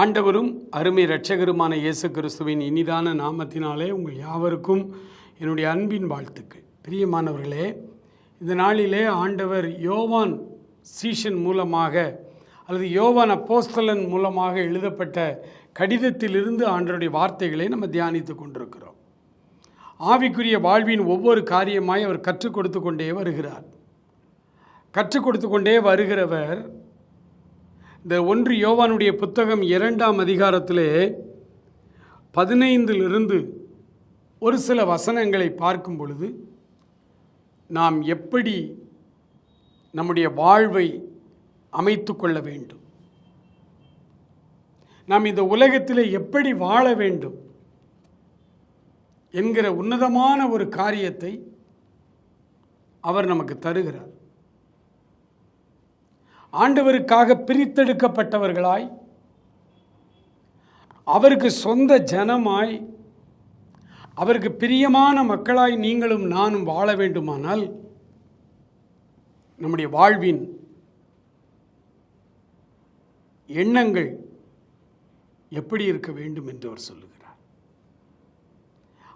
ஆண்டவரும் அருமை இரட்சகருமான இயேசு கிறிஸ்துவின் இனிதான நாமத்தினாலே உங்கள் யாவருக்கும் என்னுடைய அன்பின் வாழ்த்துக்கள். பிரியமானவர்களே இந்த நாளிலே ஆண்டவர் யோவான் சீஷன் மூலமாக அல்லது யோவான் அப்போஸ்தலன் மூலமாக எழுதப்பட்ட கடிதத்திலிருந்து ஆண்டருடைய வார்த்தைகளை நம்ம தியானித்து கொண்டிருக்கிறோம். ஆவிக்குரிய வாழ்வின் ஒவ்வொரு காரியமாய் அவர் கற்றுக் கொடுத்து கொண்டே வருகிறார். கற்றுக் கொடுத்து கொண்டே வருகிறவர் இந்த ஒன்று யோவானுடைய புத்தகம் இரண்டாம் அதிகாரத்திலே பதினைந்திலிருந்து ஒரு சில வசனங்களை பார்க்கும் பொழுது நாம் எப்படி நம்முடைய வாழ்வை அமைத்து கொள்ள வேண்டும்? நாம் இந்த உலகத்தில் எப்படி வாழ வேண்டும் என்கிற உன்னதமான ஒரு காரியத்தை அவர் நமக்கு தருகிறார். ஆண்டவருக்காக பிரித்தெடுக்கப்பட்டவர்களாய் அவருக்கு சொந்த ஜனமாய் அவருக்கு பிரியமான மக்களாய் நீங்களும் நானும் வாழ வேண்டுமானால் நம்முடைய வாழ்வின் எண்ணங்கள் எப்படி இருக்க வேண்டும் என்று அவர் சொல்லுகிறார்.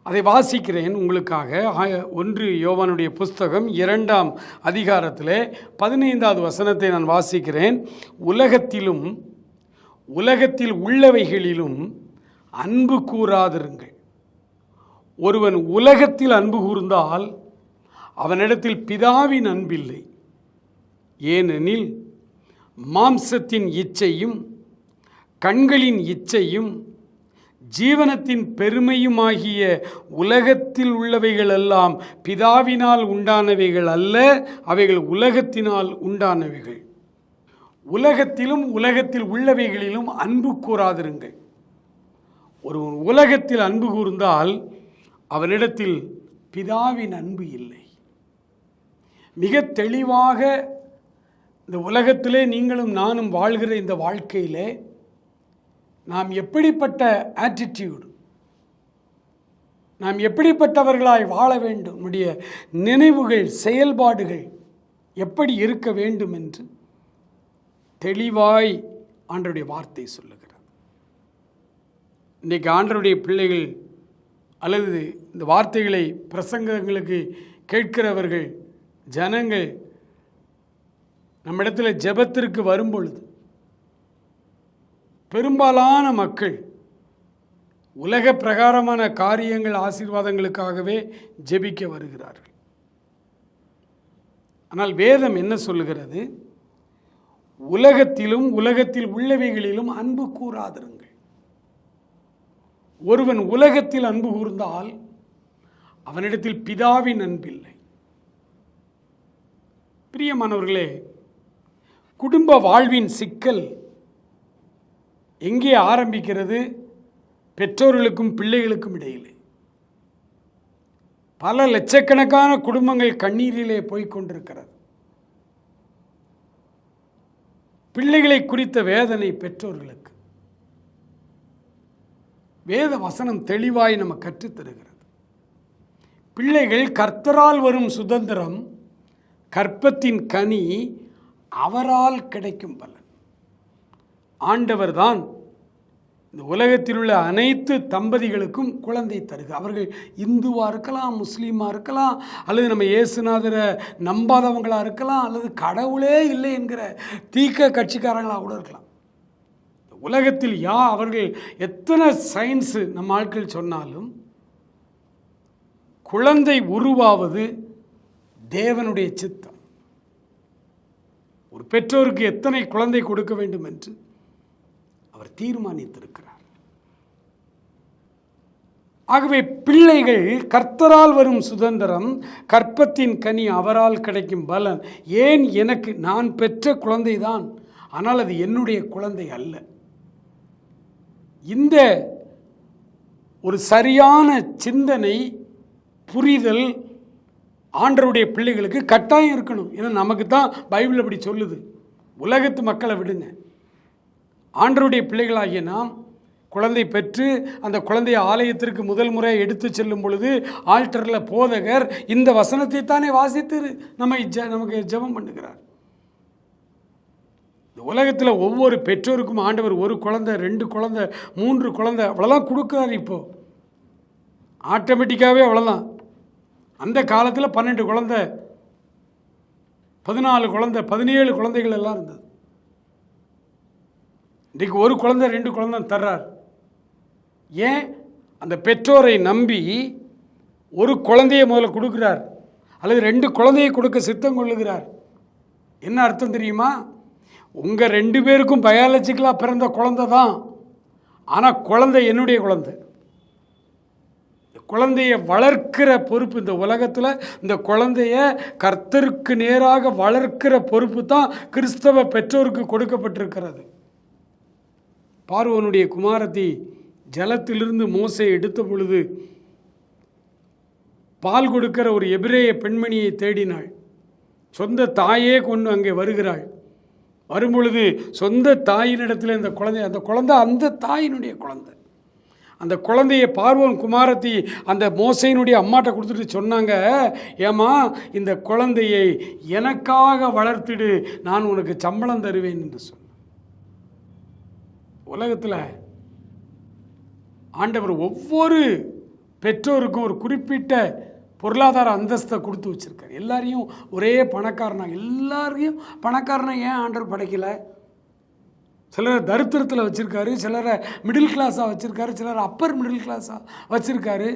அதை வாசிக்கிறேன் உங்களுக்காக. ஒன்று யோவானுடைய புஸ்தகம் இரண்டாம் அதிகாரத்தில் பதினைந்தாவது வசனத்தை நான் வாசிக்கிறேன். உலகத்திலும் உலகத்தில் உள்ளவைகளிலும் அன்பு கூறாதிருங்கள். ஒருவன் உலகத்தில் அன்பு கூர்ந்தால் அவனிடத்தில் பிதாவின் அன்பில்லை. ஏனெனில் மாம்சத்தின் இச்சையும் கண்களின் இச்சையும் ஜீவனத்தின் பெருமையுமாகிய உலகத்தில் உள்ளவைகளெல்லாம் பிதாவினால் உண்டானவைகள் அல்ல அவைகள் உலகத்தினால் உண்டானவைகள். உலகத்திலும் உலகத்தில் உள்ளவைகளிலும் அன்பு கூறாதிருங்கள். ஒரு உலகத்தில் அன்பு கூர்ந்தால் அவனிடத்தில் பிதாவின் அன்பு இல்லை. மிக தெளிவாக இந்த உலகத்திலே நீங்களும் நானும் வாழ்கிற இந்த வாழ்க்கையிலே நாம் எப்படிப்பட்ட ஆட்டிடியூடு நாம் எப்படிப்பட்டவர்களாய் வாழ வேண்டும் நம்முடைய நினைவுகள் செயல்பாடுகள் எப்படி இருக்க வேண்டும் என்று தெளிவாய் ஆண்டருடைய வார்த்தை சொல்லுகிறார். இன்றைக்கு ஆண்டருடைய பிள்ளைகள் அல்லது இந்த வார்த்தைகளை பிரசங்கங்களுக்கு கேட்கிறவர்கள் ஜனங்கள் நம்மிடத்தில் ஜெபத்திற்கு வரும்பொழுது பெரும்பாலான மக்கள் உலக பிரகாரமான காரியங்கள் ஆசீர்வாதங்களுக்காகவே ஜெபிக்க வருகிறார்கள். ஆனால் வேதம் என்ன சொல்லுகிறது? உலகத்திலும் உலகத்தில் உள்ளவைகளிலும் அன்பு கூறாதிருங்கள். ஒருவன் உலகத்தில் அன்பு கூர்ந்தால் அவனிடத்தில் பிதாவின் அன்பில்லை. பிரியமானவர்களே குடும்ப வாழ்வின் சிக்கல் எங்கே ஆரம்பிக்கிறது? பெற்றோர்களுக்கும் பிள்ளைகளுக்கும் இடையிலே. பல லட்சக்கணக்கான குடும்பங்கள் கண்ணீரிலே போய்கொண்டிருக்கிறது பிள்ளைகளை குறித்த வேதனை பெற்றோர்களுக்கு. வேத வசனம் தெளிவாய் நம்ம கற்றுத்தருகிறது பிள்ளைகள் கர்த்தரால் வரும் சுதந்திரம் கற்பத்தின் கனி அவரால் கிடைக்கும் பலன். ஆண்டவர்தான். இந்த உலகத்தில் உள்ள அனைத்து தம்பதிகளுக்கும் குழந்தை தருக அவர்கள் இந்துவாக இருக்கலாம் முஸ்லீமாக இருக்கலாம் அல்லது நம்ம இயேசுநாதரை நம்பாதவங்களாக இருக்கலாம் அல்லது கடவுளே இல்லை என்கிற தீக்க கட்சிக்காரங்களாக கூட இருக்கலாம். இந்த உலகத்தில் யா அவர்கள் எத்தனை சயின்ஸு நம்ம ஆட்கள் சொன்னாலும் குழந்தை உருவாவது தேவனுடைய சித்தம். ஒரு பெற்றோருக்கு எத்தனை குழந்தை கொடுக்க வேண்டும் என்று? அவர் தீர்மானித்திருக்கிறார். ஆகவே பிள்ளைகள் கர்த்தரால் வரும் சுதந்திரம் கற்பத்தின் கனி அவரால் கிடைக்கும் பலன். ஏன் எனக்கு நான் பெற்ற குழந்தைதான். ஆனால் அது என்னுடைய குழந்தை அல்ல. இந்த ஒரு சரியான சிந்தனை புரிதல் ஆண்டருடைய பிள்ளைகளுக்கு கட்டாயம் இருக்கணும். ஏன்னா நமக்கு தான் பைபிள் அப்படி சொல்லுது. உலகத்து மக்களை விடுங்க. ஆண்டருடைய பிள்ளைகளாகிய நாம் குழந்தை பெற்று அந்த குழந்தையை ஆலயத்திற்கு முதல் முறை எடுத்து செல்லும் பொழுது ஆல்டரில் போதகர் இந்த வசனத்தை தானே வாசித்து நம்மை ஜ நமக்கு ஜெபம் பண்ணுகிறார். இந்த உலகத்தில் ஒவ்வொரு பெற்றோருக்கும் ஆண்டவர் ஒரு குழந்தை ரெண்டு குழந்தை மூன்று குழந்தை அவ்வளோதான் கொடுக்குறாரு இப்போது ஆட்டோமேட்டிக்காகவே அவ்வளோதான் அந்த காலத்தில் பன்னெண்டு குழந்தை பதினாலு குழந்தை பதினேழு குழந்தைகள் எல்லாம் இருந்தது. இன்றைக்கு ஒரு குழந்தை ரெண்டு குழந்தை தர்றார். ஏன்? அந்த பெற்றோரை நம்பி ஒரு குழந்தையை முதல்ல கொடுக்குறார். அல்லது ரெண்டு குழந்தையை கொடுக்க சித்தம் கொள்ளுகிறார். என்ன அர்த்தம் தெரியுமா? உங்கள் ரெண்டு பேருக்கும் பயாலஜிக்கலாக பிறந்த குழந்தை தான். ஆனால் குழந்தை என்னுடைய குழந்தை. குழந்தையை வளர்க்கிற பொறுப்பு இந்த உலகத்தில் இந்த குழந்தைய கர்த்தருக்கு நேராக வளர்க்கிற பொறுப்பு தான் கிறிஸ்தவ பெற்றோருக்கு கொடுக்கப்பட்டிருக்கிறது. பார்வனுடைய குமாரத்தி ஜலத்திலிருந்து மோசை எடுத்த பொழுது பால் கொடுக்கிற ஒரு எபிரேய பெண்மணியை தேடினாள். சொந்த தாயே கொண்டு அங்கே வருகிறாள். வரும்பொழுது சொந்த தாயினிடத்தில் இந்த குழந்தை அந்த குழந்தை அந்த தாயினுடைய குழந்தை. அந்த குழந்தைய பார்வன் குமாரத்தி அந்த மோசையினுடைய அம்மாட்ட கொடுத்துட்டு சொன்னாங்க ஏமா இந்த குழந்தையை எனக்காக வளர்த்திடு நான் உனக்கு சம்பளம் தருவேன் என்று சொன்ன உலகத்தில் ஆண்டவர் ஒவ்வொரு பெற்றோருக்கும் ஒரு குறிப்பிட்ட பொருளாதார அந்தஸ்தை கொடுத்து வச்சுருக்கார். எல்லாரையும் ஒரே பணக்காரனாக எல்லாரையும் பணக்காரனை ஏன் ஆண்டவர் படைக்கலை? சிலரை தரித்திரத்தில் வச்சுருக்காரு சிலரை மிடில் கிளாஸாக வச்சுருக்காரு சிலர் அப்பர் மிடில் கிளாஸாக வச்சுருக்காரு.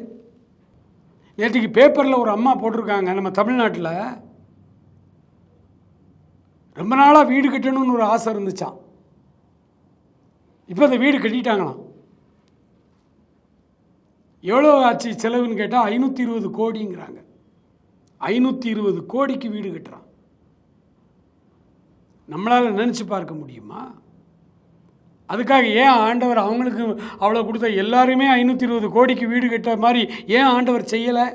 நேற்றுக்கு பேப்பரில் ஒரு அம்மா போட்டிருக்காங்க நம்ம தமிழ்நாட்டில். ரொம்ப நாளாக வீடு கட்டணும்னு ஒரு ஆசை இருந்துச்சான் இப்போ இந்த வீடு கட்டிட்டாங்களாம். எவ்வளோ ஆச்சு செலவுன்னு கேட்டால் ஐநூற்றி இருபது கோடிங்கிறாங்க. ஐநூற்றி இருபது கோடிக்கு வீடு கட்டுறான். நம்மளால் நினச்சி பார்க்க முடியுமா? அதுக்காக ஏன் ஆண்டவர் அவங்களுக்கு அவ்வளோ கொடுத்த எல்லாருமே ஐநூற்றி இருபது கோடிக்கு வீடு கட்ட மாதிரி ஏன் ஆண்டவர் செய்யலை?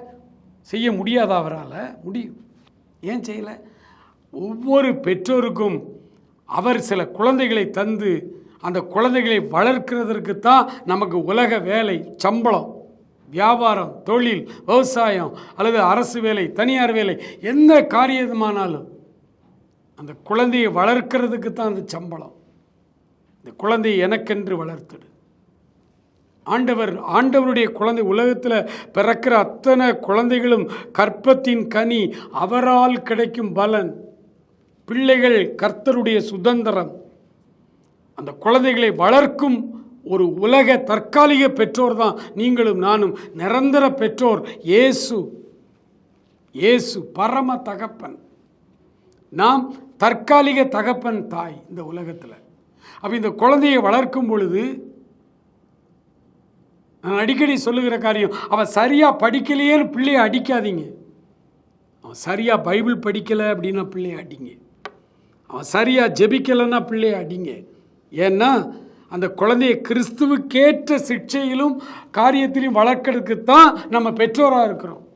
செய்ய முடியாது அவரால்? முடியும் ஏன் செய்யலை? ஒவ்வொரு பெற்றோருக்கும் அவர் சில குழந்தைகளை தந்து அந்த குழந்தைகளை வளர்க்கிறதற்கு தான் நமக்கு உலக வேலை சம்பளம் வியாபாரம் தொழில் விவசாயம் அல்லது அரசு வேலை தனியார் வேலை எந்த காரியமானாலும் அந்த குழந்தையை வளர்க்கிறதுக்கு தான் அந்த சம்பளம். இந்த குழந்தையை எனக்கென்று வளர்த்துடு. ஆண்டவர் ஆண்டவருடைய குழந்தை உலகத்தில் பிறக்கிற அத்தனை குழந்தைகளும் கற்பத்தின் கனி அவரால் கிடைக்கும் பலன். பிள்ளைகள் கர்த்தருடைய சுதந்திரம். அந்த குழந்தைகளை வளர்க்கும் ஒரு உலக தற்காலிக பெற்றோர் தான் நீங்களும் நானும். நிரந்தர பெற்றோர் இயேசு. இயேசு பரம தகப்பன். நாம் தற்காலிக தகப்பன் தாய் இந்த உலகத்தில். அப்போ இந்த குழந்தையை வளர்க்கும் பொழுது நான் அடிக்கடி சொல்லுகிற காரியம் அவன் சரியாக படிக்கலையேன்னு பிள்ளையை அடிக்காதீங்க. அவன் சரியாக பைபிள் படிக்கலை அப்படின்னா பிள்ளையை அடிங்க. அவன் சரியாக ஜெபிக்கலைன்னா பிள்ளையை அடிங்க. ஏன்னா அந்த குழந்தைய கிறிஸ்துவுக்கேற்ற சிக்ஷையிலும் காரியத்திலையும் வளர்க்கறதுக்குத்தான் நம்ம பெற்றோராக இருக்கிறோம்.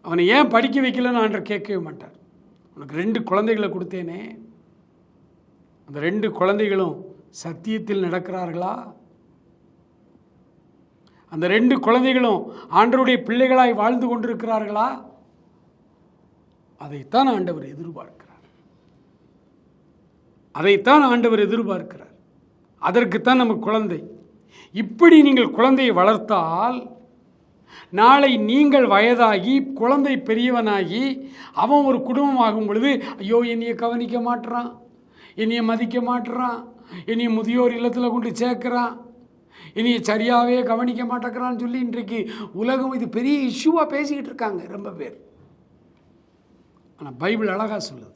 அவனை ஏன் படிக்க வைக்கலன்னு ஆண்டர் கேட்கவே மாட்டார். உனக்கு ரெண்டு குழந்தைகளை கொடுத்தேனே. அந்த ரெண்டு குழந்தைகளும் சத்தியத்தில் நடக்கிறார்களா? அந்த ரெண்டு குழந்தைகளும் ஆண்டருடைய பிள்ளைகளாய் வாழ்ந்து கொண்டிருக்கிறார்களா? அதைத்தான் ஆண்டவர் எதிர்பார்க்கிறார் அதைத்தான் ஆண்டவர் எதிர்பார்க்கிறார். அதற்குத்தான் நம்ம குழந்தை. இப்படி நீங்கள் குழந்தையை வளர்த்தால் நாளை நீங்கள் வயதாகி குழந்தை பெரியவனாகி அவன் ஒரு குடும்பமாகும் பொழுது ஐயோ என்னையை கவனிக்க மாட்டுறான் என்னைய மதிக்க மாட்டுறான் என்னைய முதியோர் இல்லத்தில் கொண்டு சேர்க்குறான் என்னைய சரியாகவே கவனிக்க மாட்டேங்கிறான்னு சொல்லி இன்றைக்கு உலகம் இது பெரிய இஷ்யூவாக பேசிக்கிட்டு இருக்காங்க ரொம்ப பேர். ஆனால் பைபிள் அழகாக சொல்லுது.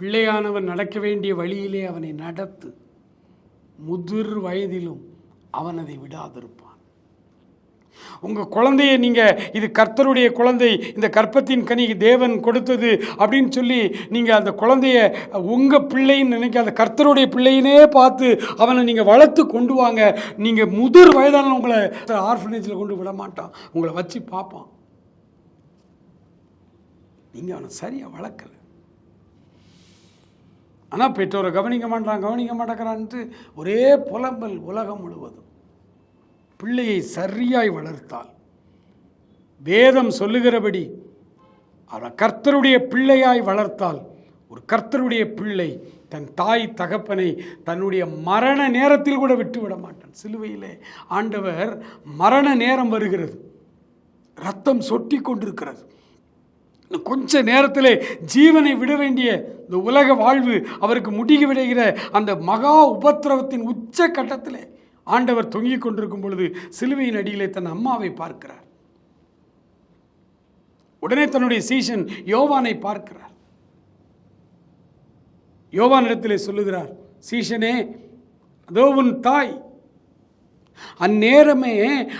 பிள்ளையானவன் நடக்க வேண்டிய வழியிலே அவனை நடத்து. முதிர் வயதிலும் அவன் அதை விடாதிருப்பான். உங்கள் குழந்தைய நீங்கள் இது கர்த்தருடைய குழந்தை இந்த கற்பத்தின் கனி தேவன் கொடுத்தது அப்படின்னு சொல்லி நீங்கள் அந்த குழந்தைய உங்கள் பிள்ளைன்னு நினைக்க அந்த கர்த்தருடைய பிள்ளையினே பார்த்து அவனை நீங்கள் வளர்த்து கொண்டு வாங்க. நீங்கள் முதிர் வயதான உங்களை ஆர்ஃபனேஜில் கொண்டு விட மாட்டான். உங்களை வச்சு பார்ப்பான். நீங்கள் அவனை சரியாக வளர்க்கலை. ஆனால் பெற்றோரை கவனிக்க மாட்டான் கவனிக்க மாட்டேங்கிறான்ட்டு ஒரே புலம்பல் உலகம் முழுவதும். பிள்ளையை சரியாய் வளர்த்தால் வேதம் சொல்லுகிறபடி அவன் கர்த்தருடைய பிள்ளையாய் வளர்த்தால் ஒரு கர்த்தருடைய பிள்ளை தன் தாய் தகப்பனை தன்னுடைய மரண நேரத்தில் கூட விட்டு விட மாட்டான். சிலுவையிலே ஆண்டவர் மரண நேரம் வருகிறது. ரத்தம் சொட்டி கொண்டிருக்கிறது. இன்னும் கொஞ்ச நேரத்திலே ஜீவனை விட வேண்டிய இந்த உலக வாழ்வு அவருக்கு முடிக விடுகிற அந்த மகா உபத்திரவத்தின் உச்ச கட்டத்திலே ஆண்டவர் தொங்கிக் கொண்டிருக்கும் பொழுது சிலுவையின் அடியிலே தன் அம்மாவை பார்க்கிறார். உடனே தன்னுடைய சீஷன் யோவானை பார்க்கிறார். யோவானிடத்திலே சொல்லுகிறார் சீஷனே அதோ உன் தாய். அந்நேரமே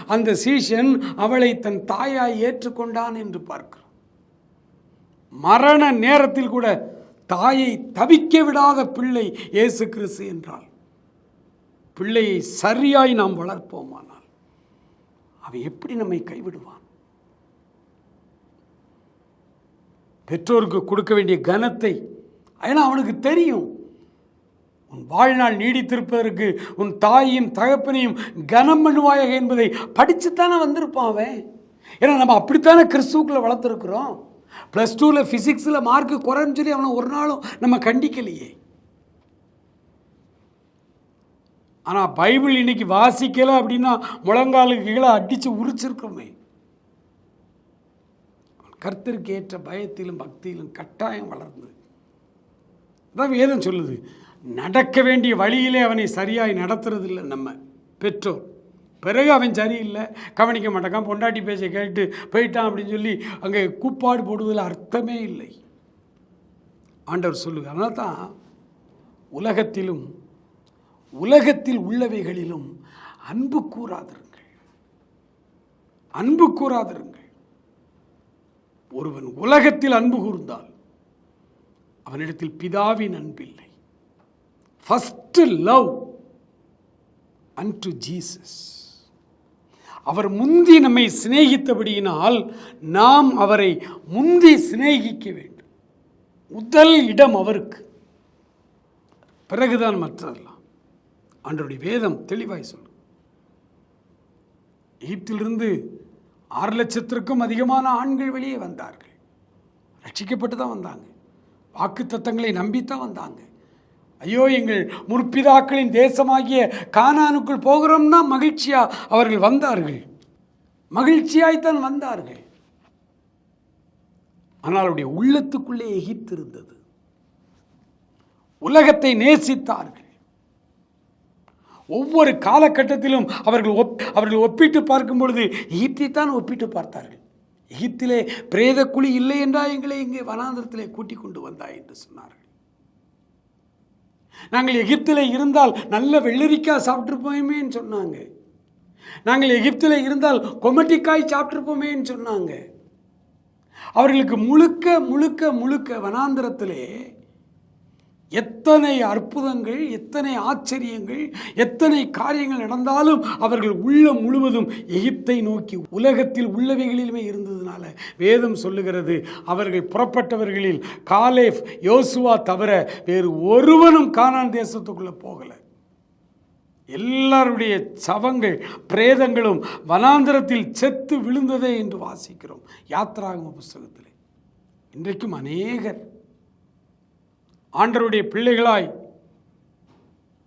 அந்த சீஷன் அவளை தன் தாயாய் ஏற்றுக்கொண்டான் என்று பார்க்கிறார் மரண நேரத்தில் கூட தாயை தவிக்க விடாத பிள்ளை இயேசு கிறிஸ்து என்றால் பிள்ளையை சரியாய் நாம் வளர்ப்போமானால் அவன் எப்படி நம்மை கைவிடுவான்? பெற்றோருக்கு கொடுக்க வேண்டிய கனத்தை ஏன்னா அவனுக்கு தெரியும். உன் வாழ்நாள் நீடித்திருப்பதற்கு உன் தாயையும் தகப்பனையும் கனம் பண்ணுவாயாக என்பதை படிச்சுத்தானே வந்திருப்பான் அவன். ஏன்னா நம்ம அப்படித்தானே கிறிஸ்துக்குள்ளே வளர்த்துருக்குறோம்? ப்ளஸ் டூவில் ஃபிசிக்ஸில் மார்க்கு குறைன்னு சொல்லி அவனை ஒரு நாளும் நம்ம கண்டிக்கலையே. ஆனால் பைபிள் இன்னைக்கு வாசிக்கலை அப்படின்னா முழங்காலுக்கு கீழே அடித்து உரிச்சிருக்கோமே. கர்த்தருக்கு ஏற்ற பயத்திலும் பக்தியிலும் கட்டாயம் வளர்ந்து. அதான் வேதம் சொல்லுது. நடக்க வேண்டிய வழியிலே அவனை சரியாய் நடத்துறதில்லை நம்ம பெற்றோர். பிறகு அவன் சரியில்லை. கவனிக்க மாட்டான் பொண்டாட்டி பேச்சை கேட்டு போயிட்டான் அப்படின்னு சொல்லி அங்கே கூப்பாடு போடுவதில் அர்த்தமே இல்லை. ஆண்டவர் சொல்லுங்க அதனால தான் உலகத்திலும் உலகத்தில் உள்ளவைகளிலும் அன்பு கூறாதிருங்கள். அன்பு கூறாதிருங்கள். ஒருவன் உலகத்தில் அன்பு கூர்ந்தால் அவனிடத்தில் பிதாவின் அன்பில்லை. ஃபஸ்ட்டு லவ் அன்டு ஜீசஸ் அவர் முந்தி நம்மை சிநேகித்தபடியினால் நாம் அவரை முந்தி சிநேகிக்க வேண்டும். முதல் இடம் அவருக்கு. பிறகுதான் மற்றதெல்லாம். அன்றைய வேதம் தெளிவாய் சொல்லும். எகிப்திலிருந்து ஆறு லட்சத்திற்கும் அதிகமான ஆண்கள் வெளியே வந்தார்கள். ரட்சிக்கப்பட்டு தான் வந்தாங்க. வாக்கு தத்தங்களை நம்பித்தான் வந்தாங்க. ஐயோ எங்கள் முற்பிதாக்களின் தேசமாகிய கானானுக்குள் போகிறோம்னா மகிழ்ச்சியா? அவர்கள் வந்தார்கள். மகிழ்ச்சியாய்த்தான் வந்தார்கள். ஆனால் அவருடைய உள்ளத்துக்குள்ளே எகித்திருந்தது உலகத்தை நேசித்தார்கள். ஒவ்வொரு காலகட்டத்திலும் அவர்கள் ஒப் அவர்கள் ஒப்பிட்டு பார்க்கும் பொழுது எகிப்தை தான் ஒப்பிட்டு பார்த்தார்கள். எகிப்திலே பிரேத குழி இல்லை என்றா எங்களை இங்கே வனாந்திரத்திலே கூட்டிக் கொண்டு வந்தாய் என்று சொன்னார்கள். நாங்கள் எகிப்தில் இருந்தால் நல்ல வெள்ளரிக்காய் சாப்பிட்ருப்போமேன்னு சொன்னாங்க. நாங்கள் எகிப்தில் இருந்தால் கொமட்டிக்காய் சாப்பிட்ருப்போமேன்னு சொன்னாங்க. அவர்களுக்கு முழுக்க முழுக்க முழுக்க வனாந்திரத்திலே எத்தனை அற்புதங்கள் எத்தனை ஆச்சரியங்கள் எத்தனை காரியங்கள் நடந்தாலும் அவர்கள் உள்ளம் முழுவதும் எகிப்தை நோக்கி உலகத்தில் உள்ளவைகளிலுமே இருந்ததுனால வேதம் சொல்லுகிறது அவர்கள் புறப்பட்டவர்களில் காலேஃப் யோசுவா தவிர வேறு ஒருவனும் கானான் தேசத்துக்குள்ளே போகலை. எல்லாருடைய சவங்கள் பிரேதங்களும் வனாந்திரத்தில் செத்து விழுந்ததே என்று வாசிக்கிறோம். யாத்ராகம புஸ்தகத்தில். இன்றைக்கும் அநேகர் ஆண்டருடைய பிள்ளைகளாய்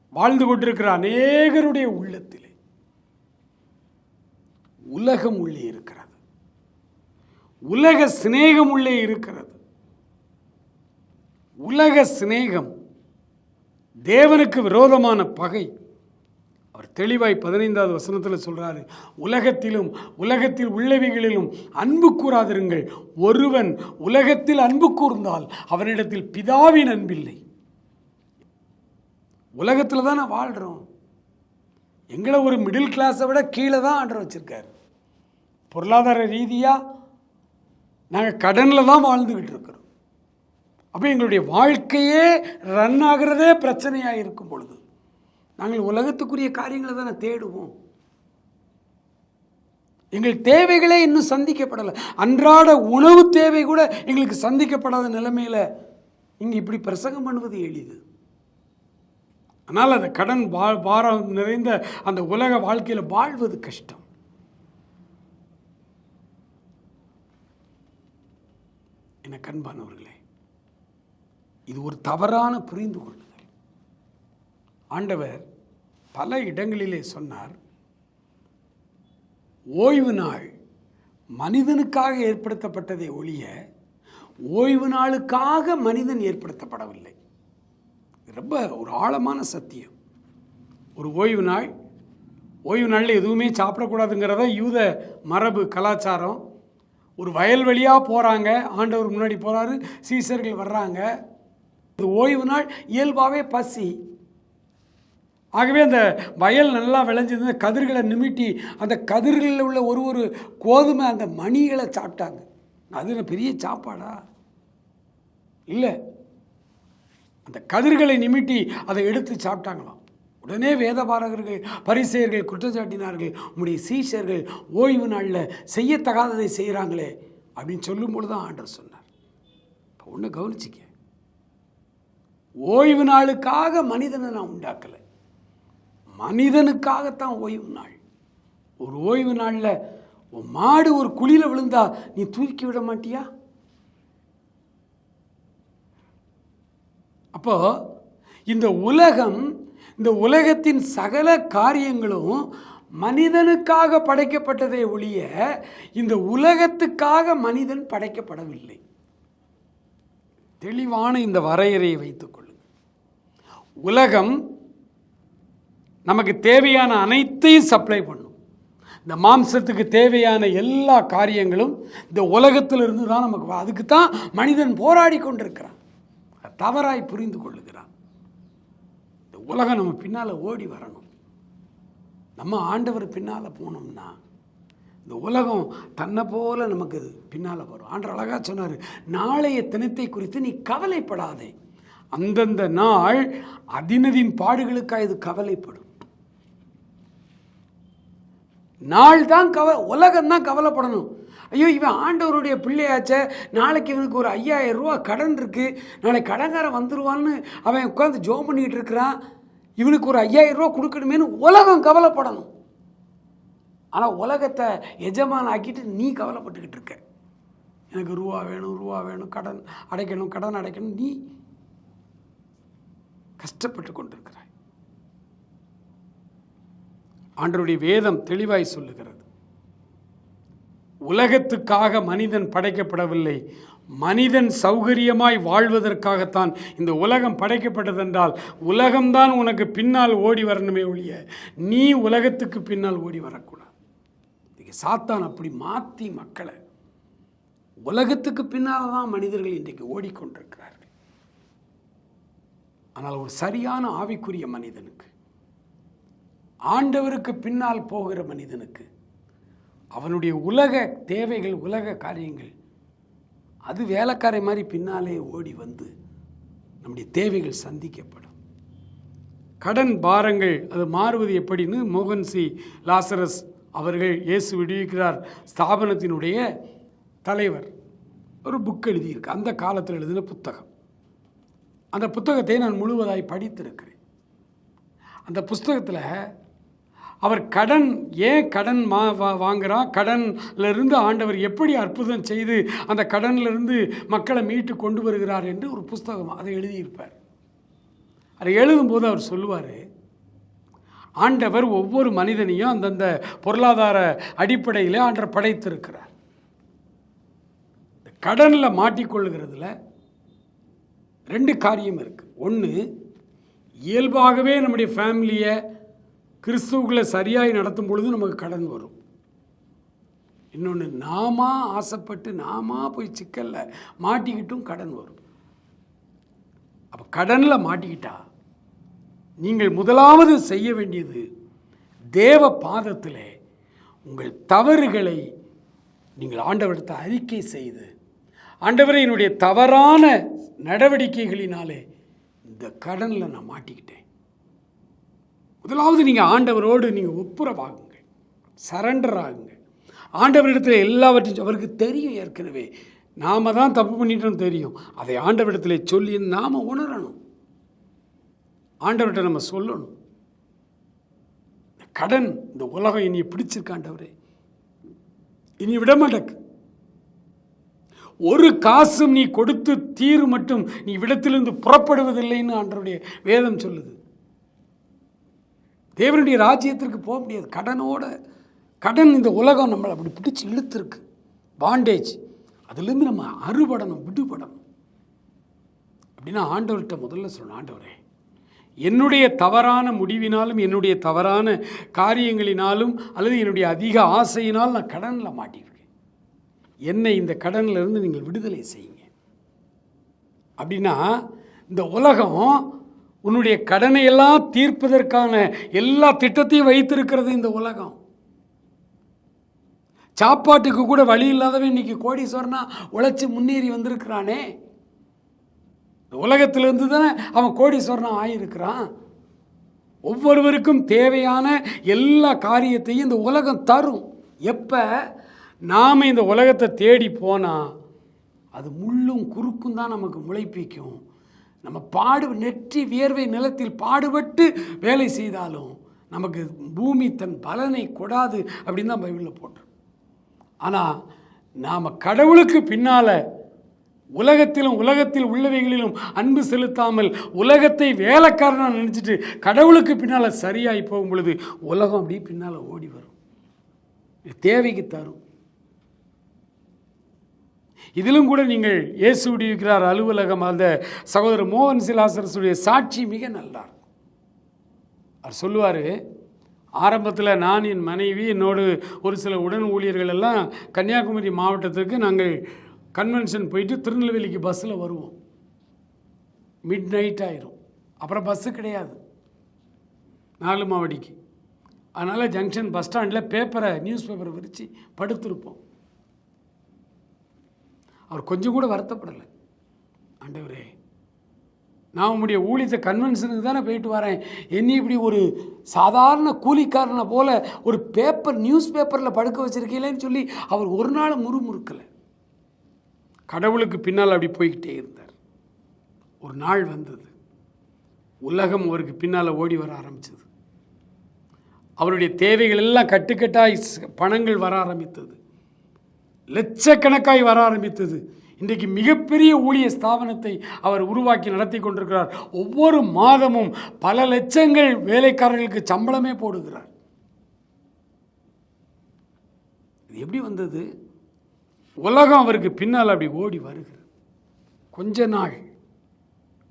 வாழ்ந்து கொண்டிருக்கிற அநேகருடைய உள்ளத்திலே உலகம் உள்ளே இருக்கிறது. உலக சிநேகம் உள்ளே இருக்கிறது. உலக சிநேகம் தேவனுக்கு விரோதமான பகை. அவர் தெளிவாய் பதினைந்தாவது வசனத்தில் சொல்கிறாரு உலகத்திலும் உலகத்தில் உள்ளவைகளிலும் அன்பு கூறாதிருங்கள். ஒருவன் உலகத்தில் அன்பு கூர்ந்தால் அவனிடத்தில் பிதாவின் அன்பில்லை. உலகத்தில் தானே வாழ்கிறோம் எங்களை ஒரு மிடில் கிளாஸை விட கீழே தான் ஆண்டர் வச்சுருக்காரு. பொருளாதார ரீதியாக நாங்கள் கடனில் தான் வாழ்ந்துக்கிட்டு இருக்கிறோம். அப்போ எங்களுடைய வாழ்க்கையே ரன் ஆகிறதே பிரச்சனையாக இருக்கும் பொழுது. நாங்கள் உலகத்துக்குரிய காரியங்களை தானே தேடுவோம். எங்கள் தேவைகளே இன்னும் சந்திக்கப்படலை. அன்றாட உணவு தேவை கூட எங்களுக்கு சந்திக்கப்படாத நிலைமையில் இங்கே இப்படி பிரசங்கம் பண்ணுவது எளிது. ஆனால் அந்த கடன் வா பாரம் நிறைந்த அந்த உலக வாழ்க்கையில் வாழ்வது கஷ்டம். என கண்பானவர்களே இது ஒரு தவறான புரிந்து கொள்ளுதல். ஆண்டவர் பல இடங்களிலே சொன்னார் ஓய்வு நாள் மனிதனுக்காக ஏற்படுத்தப்பட்டதை ஒழிய ஓய்வு நாளுக்காக மனிதன் ஏற்படுத்தப்படவில்லை. ரொம்ப ஒரு ஆழமான சத்தியம். ஒரு ஓய்வு நாள் ஓய்வு நாளில் எதுவுமே சாப்பிடக்கூடாதுங்கிறத யூத மரபு கலாச்சாரம். ஒரு வயல்வெளியாக போகிறாங்க ஆண்டவர் முன்னாடி போகிறாரு சீசர்கள் வர்றாங்க. இது ஓய்வு நாள் இயல்பாகவே பசி. ஆகவே அந்த வயல் நல்லா விளைஞ்சது கதிர்களை நிமிட்டி அந்த கதிர்களில் உள்ள ஒரு ஒரு கோதுமை அந்த மணிகளை சாப்பிட்டாங்க. அது பெரிய சாப்பாடா? இல்லை. அந்த கதிர்களை நிமிட்டி அதை எடுத்து சாப்பிட்டாங்களாம். உடனே வேதபாரகர்கள் பரிசெயர்கள் குற்றச்சாட்டினார்கள் உங்களுடைய சீஷர்கள் ஓய்வு நாளில் செய்யத்தகாததை செய்கிறாங்களே அப்படின்னு சொல்லும்பொழுது தான் ஆண்டர் சொன்னார். இப்போ ஒன்று கவனிச்சிக்க. ஓய்வு நாளுக்காக மனிதனை நான் உண்டாக்கலை. மனிதனுக்காகத்தான் ஓய்வு நாள். ஒரு ஓய்வு நாளில் உன் மாடு ஒரு குழியில் விழுந்தா நீ தூக்கி விட மாட்டியா? அப்போ இந்த உலகம் இந்த உலகத்தின் சகல காரியங்களும் மனிதனுக்காக படைக்கப்பட்டதை ஒழிய இந்த உலகத்துக்காக மனிதன் படைக்கப்படவில்லை. தெளிவான இந்த வரையறையை வைத்துக் கொள்ளுங்கள். உலகம் நமக்கு தேவையான அனைத்தையும் சப்ளை பண்ணும். இந்த மாம்சத்துக்கு தேவையான எல்லா காரியங்களும் இந்த உலகத்திலிருந்து தான் நமக்கு அதுக்கு தான் மனிதன் போராடி கொண்டிருக்கிறான். தவறாய் புரிந்து கொள்ளுகிறான். இந்த உலகம் நம்ம பின்னால் ஓடி வரணும். நம்ம ஆண்டவர் பின்னால் போனோம்னா இந்த உலகம் தன்னை போல நமக்கு பின்னால் வரும். ஆண்டர் அழகாக சொன்னார் நாளைய தினத்தை குறித்து நீ கவலைப்படாதே. அந்தந்த நாள் அதினதின் பாடுகளுக்காக இது கவலைப்படும். நாள் தான் கவ உலகம் தான் கவலைப்படணும். ஐயோ இவன் ஆண்டவருடைய பிள்ளையாச்சே. நாளைக்கு இவனுக்கு ஒரு ஐயாயிரம் ரூபா கடன் இருக்கு. நாளைக்கு கடன்காரன் வந்துடுவான்னு அவன் உட்காந்து ஜோம் பண்ணிக்கிட்டு இருக்கிறான். இவனுக்கு ஒரு ஐயாயிரம் ரூபா கொடுக்கணுமேனு உலகம் கவலைப்படணும். ஆனால் உலகத்தை எஜமான ஆக்கிட்டு நீ கவலைப்பட்டுக்கிட்டு இருக்க. எனக்கு ரூபா வேணும் ரூபா வேணும் கடன் அடைக்கணும் கடன் அடைக்கணும். நீ கஷ்டப்பட்டு கொண்டிருக்கிற. ஆண்டருடைய வேதம் தெளிவாய் சொல்லுகிறது. உலகத்துக்காக மனிதன் படைக்கப்படவில்லை. மனிதன் சௌகரியமாய் வாழ்வதற்காகத்தான் இந்த உலகம் படைக்கப்பட்டதென்றால் உலகம்தான் உனக்கு பின்னால் ஓடி வரணுமே ஒழிய நீ உலகத்துக்கு பின்னால் ஓடி வரக்கூடாது. இன்றைக்கி சாத்தான் அப்படி மாற்றி மக்களை உலகத்துக்கு பின்னால் தான் மனிதர்கள் இன்றைக்கு ஓடிக்கொண்டிருக்கிறார்கள். ஆனால் ஒரு சரியான ஆவிக்குரிய மனிதனுக்கு ஆண்டவருக்கு பின்னால் போகிற மனிதனுக்கு அவனுடைய உலக தேவைகள் உலக காரியங்கள் அது வேலைக்காரை மாதிரி பின்னாலே ஓடி வந்து நம்முடைய தேவைகள் சந்திக்கப்படும். கடன் பாரங்கள் அது மாறுவது எப்படின்னு மோகன் சி. லாசரஸ் அவர்கள் இயேசு விடுவிக்கிறார். ஸ்தாபனத்தினுடைய தலைவர். ஒரு புக் எழுதியிருக்கு. அந்த காலத்தில் எழுதின புத்தகம். அந்த புத்தகத்தை நான் முழுவதாய் படித்திருக்கிறேன். அந்த புஸ்தகத்தில் அவர் கடன் ஏன் கடன் மா வா வாங்குறான் கடன்ல இருந்து ஆண்டவர் எப்படி அற்புதம் செய்து அந்த கடன்ல இருந்து மக்களை மீட்டு கொண்டு வருகிறார் என்று ஒரு புஸ்தகம் அதை எழுதியிருப்பார். அதை எழுதும்போது அவர் சொல்லுவார் ஆண்டவர் ஒவ்வொரு மனிதனையும் அந்தந்த பொருளாதார அடிப்படையில் ஆண்டவர் படைத்திருக்கிறார். இந்த கடனில் மாட்டிக்கொள்ளுகிறதுல ரெண்டு காரியம் இருக்குது ஒன்று இயல்பாகவே நம்முடைய ஃபேமிலியை கிறிஸ்துவுக்குள்ளே சரியாய் நடத்தும் பொழுது நமக்கு கடன் வரும். இன்னொன்று நாம ஆசைப்பட்டு நாம போய் சிக்கல்ல மாட்டிக்கிட்டும் கடன் வரும். அப்போ கடனில் மாட்டிக்கிட்டா நீங்கள் முதலாவது செய்ய வேண்டியது தேவ பாதத்தில் உங்கள் தவறுகளை நீங்கள் ஆண்டவரிடத்தை அறிக்கை செய்து ஆண்டவரை என்னுடைய தவறான நடவடிக்கைகளினாலே இந்த கடனில் நான் மாட்டிக்கிட்டேன். முதலாவது நீங்கள் ஆண்டவரோடு நீங்கள் ஒப்புரவாகுங்க சரண்டர் ஆகுங்க ஆண்டவரிடத்தில் எல்லாவற்றையும் அவருக்கு தெரியும் ஏற்கனவே. நாம தான் தப்பு பண்ணிட்டோம் தெரியும். அதை ஆண்டவரிடத்தில் சொல்லி நாம் உணரணும். ஆண்டவர்கிட்ட நம்ம சொல்லணும். இந்த கடன் இந்த உலகம் இனி பிடிச்சிருக்காண்டவரே இனி விட மாட்டக்கு ஒரு காசும் நீ கொடுத்து தீர் மட்டும் நீ விடத்திலிருந்து புறப்படுவதில்லைன்னு ஆண்டவருடைய வேதம் சொல்லுது. தேவனுடைய ராஜ்யத்திற்கு போக முடியாது. கடனோட கடன் இந்த உலகம் நம்மளை அப்படி பிடிச்சி இழுத்துருக்கு. பாண்டேஜ் அதுலேருந்து நம்ம அறுபடணும் விடுபடணும். அப்படின்னா ஆண்டவர்கிட்ட முதல்ல சொல்லணும் ஆண்டவரே என்னுடைய தவறான முடிவினாலும் என்னுடைய தவறான காரியங்களினாலும் அல்லது என்னுடைய அதிக ஆசையினால் நான் கடனில் மாட்டியிருக்கேன். என்னை இந்த கடனில் இருந்து நீங்கள் விடுதலை செய்யுங்க. அப்படின்னா இந்த உலகம் உன்னுடைய கடனை எல்லாம் தீர்ப்பதற்கான எல்லா திட்டத்தையும் வைத்திருக்கிறது இந்த உலகம். சாப்பாட்டுக்கு கூட வழி இல்லாதவன் இன்னைக்கு கோடீஸ்வரனா உழைச்சி முன்னேறி வந்திருக்கிறானே. இந்த உலகத்திலிருந்து தானே அவன் கோடீஸ்வரனா ஆகியிருக்கிறான் ஒவ்வொருவருக்கும் தேவையான எல்லா காரியத்தையும் இந்த உலகம் தரும். எப்போ? நாம் இந்த உலகத்தை தேடி போனால் அது முள்ளும் குறுக்கும் தான் நமக்கு முளைப்பிக்கும். நம்ம பாடு நெற்றி வியர்வை நிலத்தில் பாடுபட்டு வேலை செய்தாலும் நமக்கு பூமி தன் பலனை கொடாது அப்படின்னு தான் பைபிளில் போட்டோம் ஆனால் நாம் கடவுளுக்கு பின்னால் உலகத்திலும் உலகத்தில் உள்ளவைகளிலும் அன்பு செலுத்தாமல் உலகத்தை வேலைக்காரனாக நினச்சிட்டு கடவுளுக்கு பின்னால் சரியாகி போகும் பொழுது உலகம் அப்படியே பின்னால் ஓடி வரும். தேவைக்கு தரும். இதிலும் கூட நீங்கள் இயேசு விடுவிக்கிறார் அலுவலகம் அந்த சகோதரர் மோகன் சிலாசரசுடைய சாட்சி மிக நல்லார். அவர் சொல்லுவார் ஆரம்பத்தில் நான் என் மனைவி என்னோடு ஒரு சில உடன் ஊழியர்கள் எல்லாம் கன்னியாகுமரி மாவட்டத்துக்கு நாங்கள் கன்வென்ஷன் போயிட்டு திருநெல்வேலிக்கு பஸ்ஸில் வருவோம். மிட் நைட் ஆயிரும். அப்புறம் பஸ்ஸு கிடையாது. நாலு மாவடிக்கு. அதனால் ஜங்ஷன் பஸ் ஸ்டாண்டில் பேப்பரை நியூஸ் பேப்பரை விரித்து படுத்திருப்போம். அவர் கொஞ்சம் கூட வருத்தப்படலை. ஆண்டவரே நான் உங்களுடைய ஊழியத்தை கன்வென்ஷனுக்கு தானே போயிட்டு வரேன். என்னை இப்படி ஒரு சாதாரண கூலிக்காரனை போல் ஒரு பேப்பர் நியூஸ் பேப்பரில் படுக்க வச்சுருக்கீங்களேன்னு சொல்லி அவர் ஒரு நாள் முறுமுறுக்கலை. கடவுளுக்கு பின்னால் அப்படி போய்கிட்டே இருந்தார். ஒரு நாள் வந்தது. உலகம் அவருக்கு பின்னால் ஓடி வர ஆரம்பித்தது அவருடைய தேவைகள் எல்லாம் கட்டுக்கட்டாய் பணங்கள் வர ஆரம்பித்தது. லட்சக்கணக்காய் வர ஆரம்பித்தது. இன்றைக்கு மிகப்பெரிய ஊழிய ஸ்தாபனத்தை அவர் உருவாக்கி நடத்தி கொண்டிருக்கிறார். ஒவ்வொரு மாதமும் பல லட்சங்கள் வேலைக்காரர்களுக்கு சம்பளமே போடுகிறார். இது எப்படி வந்தது? உலகம் அவருக்கு பின்னால் அப்படி ஓடி வருகிறது. கொஞ்ச நாள்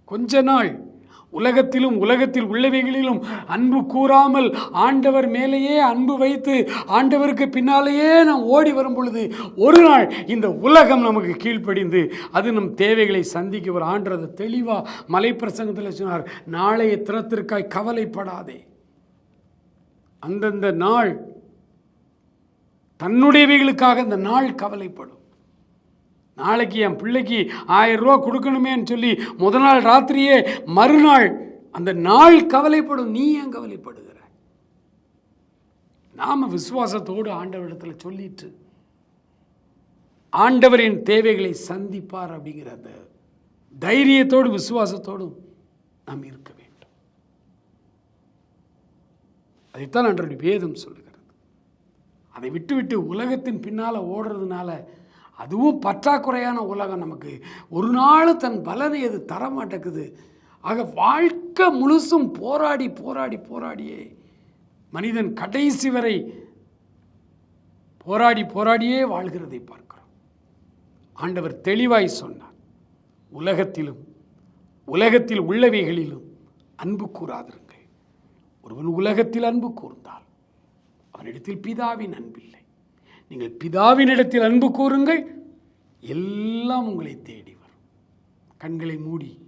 கொஞ்ச நாள் உலகத்திலும் உலகத்தில் உள்ளவைகளிலும் அன்பு கூறாமல் ஆண்டவர் மேலேயே அன்பு வைத்து ஆண்டவருக்கு பின்னாலேயே நாம் ஓடி வரும் பொழுது ஒரு நாள் இந்த உலகம் நமக்கு கீழ்ப்படிந்து அது நம் தேவைகளை சந்திக்க ஒரு ஆண்டதை தெளிவாக மலைப்பிரசங்கத்தில் சொன்னார் நாளைய திறத்திற்காய் கவலைப்படாதே. அந்தந்த நாள் தன்னுடையவைகளுக்காக அந்த நாள் கவலைப்படும். நாளைக்கு என் பிள்ளைக்கு ஆயிரம் ரூபா கொடுக்கணுமேன்னு சொல்லி முத நாள் ராத்திரியே மறுநாள் அந்த நாள் கவலைப்படும். நீ ஏன் கவலைப்படுகிற? நாம விசுவாசத்தோடு ஆண்டவரிடத்தில் சொல்லிட்டு ஆண்டவரின் தேவைகளை சந்திப்பார் அப்படிங்கிற அந்த தைரியத்தோடு விசுவாசத்தோடும் நாம் இருக்க வேண்டும். அதைத்தான் அன்றைய வேதம் சொல்லுகிறது. அதை விட்டுவிட்டு உலகத்தின் பின்னால் ஓடுறதுனால அதுவும் பற்றாக்குறையான உலகம் நமக்கு. ஒரு நாள் தன் பலனை அது தரமாட்டேக்குது ஆக வாழ்க்கை முழுசும் போராடி போராடி போராடியே. மனிதன் கடைசி வரை போராடி போராடியே வாழ்கிறதை பார்க்கிறோம். ஆண்டவர் தெளிவாய் சொன்னார். உலகத்திலும் உலகத்தில் உள்ளவைகளிலும் அன்பு கூறாதிருங்கள். ஒருவன் உலகத்தில் அன்பு கூர்ந்தால் அவனிடத்தில் பிதாவின் அன்பில்லை. நீங்கள் பிதாவினிடத்தில் அன்பு கூறுங்கள் எல்லாம் உங்களை தேடி வரும். கண்களை மூடி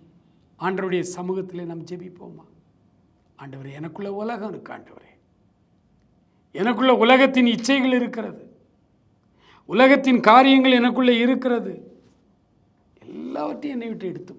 ஆண்டவருடைய சமூகத்தில் நாம் ஜெபிப்போமா? ஆண்டவர் எனக்குள்ள உலகம் இருக்கு ஆண்டவரே. எனக்குள்ள உலகத்தின் இச்சைகள் இருக்கிறது. உலகத்தின் காரியங்கள் எனக்குள்ள இருக்கிறது. எல்லாவற்றையும் என்னை விட்டு எடுத்து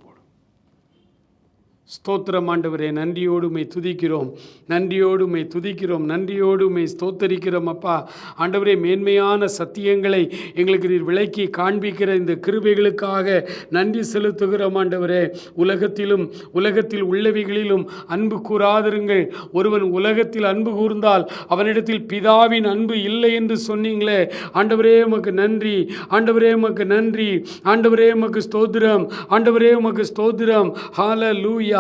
ஸ்தோத்திரம் ஆண்டவரே நன்றியோடு உமை துதிக்கிறோம். நன்றியோடு உமை துதிக்கிறோம். நன்றியோடு உமை ஸ்தோத்தரிக்கிறோம் அப்பா. ஆண்டவரே மேன்மையான சத்தியங்களை எங்களுக்கு நீர் விளக்கி காண்பிக்கிற இந்த கிருபைகளுக்காக நன்றி செலுத்துகிறோம் ஆண்டவரே. உலகத்திலும் உலகத்தில் உள்ளவைகளிலும் அன்பு கூறாதிருங்கள். ஒருவன் உலகத்தில் அன்பு கூர்ந்தால் அவனிடத்தில் பிதாவின் அன்பு இல்லை என்று சொன்னீங்களே. ஆண்டவரே உமக்கு நன்றி. ஆண்டவரே உமக்கு நன்றி. ஆண்டவரே உமக்கு ஸ்தோத்திரம். ஆண்டவரே உமக்கு ஸ்தோத்திரம். ஹால லூயா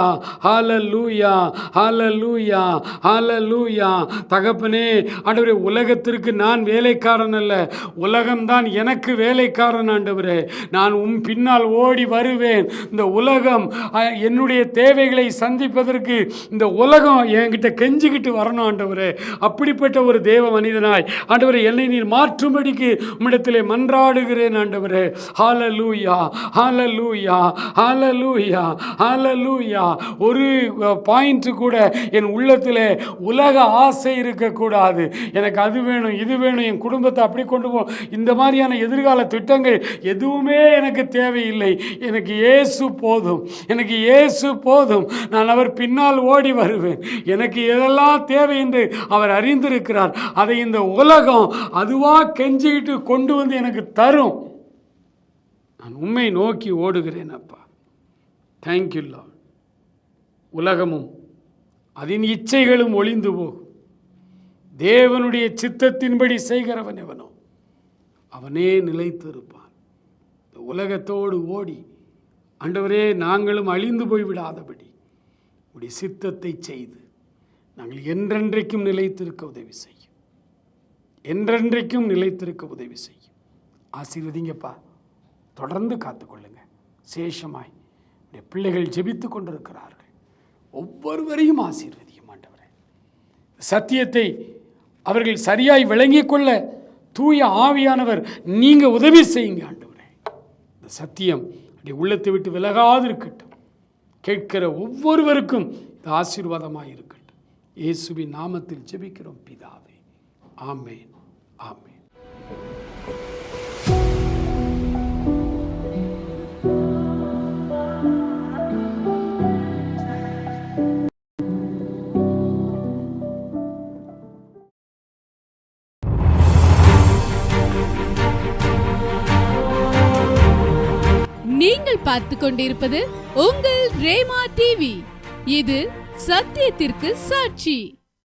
ஹால லூயா ஹால லூயா ஹால லூயா தகப்பனே ஆண்டவரே உலகத்திற்கு நான் வேலைக்காரன் அல்ல. உலகம்தான் எனக்கு வேலைக்காரன் ஆண்டவரே. நான் உன் பின்னால் ஓடி வருவேன். இந்த உலகம் என்னுடைய தேவைகளை சந்திப்பதற்கு இந்த உலகம் என்கிட்ட கெஞ்சிக்கிட்டு வரணும் ஆண்டவரே. அப்படிப்பட்ட ஒரு தேவ மனிதனாய் ஆண்டவரே என்னை நீர் மாற்றும்படிக்கு உம்மிடத்திலே மன்றாடுகிறேன் ஆண்டவரே. ஹalleluya ஹalleluya ஹால லூயா ஒரு பாயிண்ட்டு கூட என் உள்ளத்தில் உலக ஆசை இருக்கக்கூடாது. எனக்கு அது வேணும் இது வேணும் என் குடும்பத்தை அப்படி கொண்டு போ. இந்த மாதிரியான எதிர்கால திட்டங்கள் எதுவுமே எனக்கு தேவையில்லை. எனக்கு ஏசு போதும். எனக்கு ஏசு போதும். நான் அவர் பின்னால் ஓடி வருவேன். எனக்கு எதெல்லாம் தேவை என்று அவர் அறிந்திருக்கிறார். அதை இந்த உலகம் அதுவா கெஞ்சிக்கிட்டு கொண்டு வந்து எனக்கு தரும். நான் உண்மை நோக்கி ஓடுகிறேன் அப்பா. தேங்க்யூ லா உலகமும் அதன் இச்சைகளும் ஒளிந்து போகும். தேவனுடைய சித்தத்தின்படி செய்கிறவன் எவனோ அவனே நிலைத்திருப்பான். இந்த உலகத்தோடு ஓடி ஆண்டவரே நாங்களும் அழிந்து போய் விடாதபடி உடைய சித்தத்தை செய்து நாங்கள் என்றென்றைக்கும் நிலைத்திருக்க உதவி செய்யும். என்றென்றைக்கும் நிலைத்திருக்க உதவி செய்யும். ஆசீர்வதிங்கப்பா. தொடர்ந்து காத்துக்கொள்ளுங்க. சேஷமாய். உடைய பிள்ளைகள் ஜெபித்து கொண்டிருக்கிறார்கள். ஒவ்வொருவரையும் ஆசீர்வதியும் ஆண்டவரே. சத்தியத்தை அவர்கள் சரியாய் விளங்கிக் கொள்ள தூய ஆவியானவர் நீங்கள் உதவி செய்யுங்க ஆண்டவரே. இந்த சத்தியம் அப்படி உள்ளத்தை விட்டு விலகாது இருக்கட்டும் கேட்கிற ஒவ்வொருவருக்கும் இது ஆசீர்வாதமாக இருக்கட்டும். இயேசுவின் நாமத்தில் ஜெபிக்கிறோம் பிதாவே. ஆமேன். ஆமேன். பார்த்து கொண்டிருப்பது உங்கள் ரேமா டிவி. இது சத்தியத்திற்கு சாட்சி.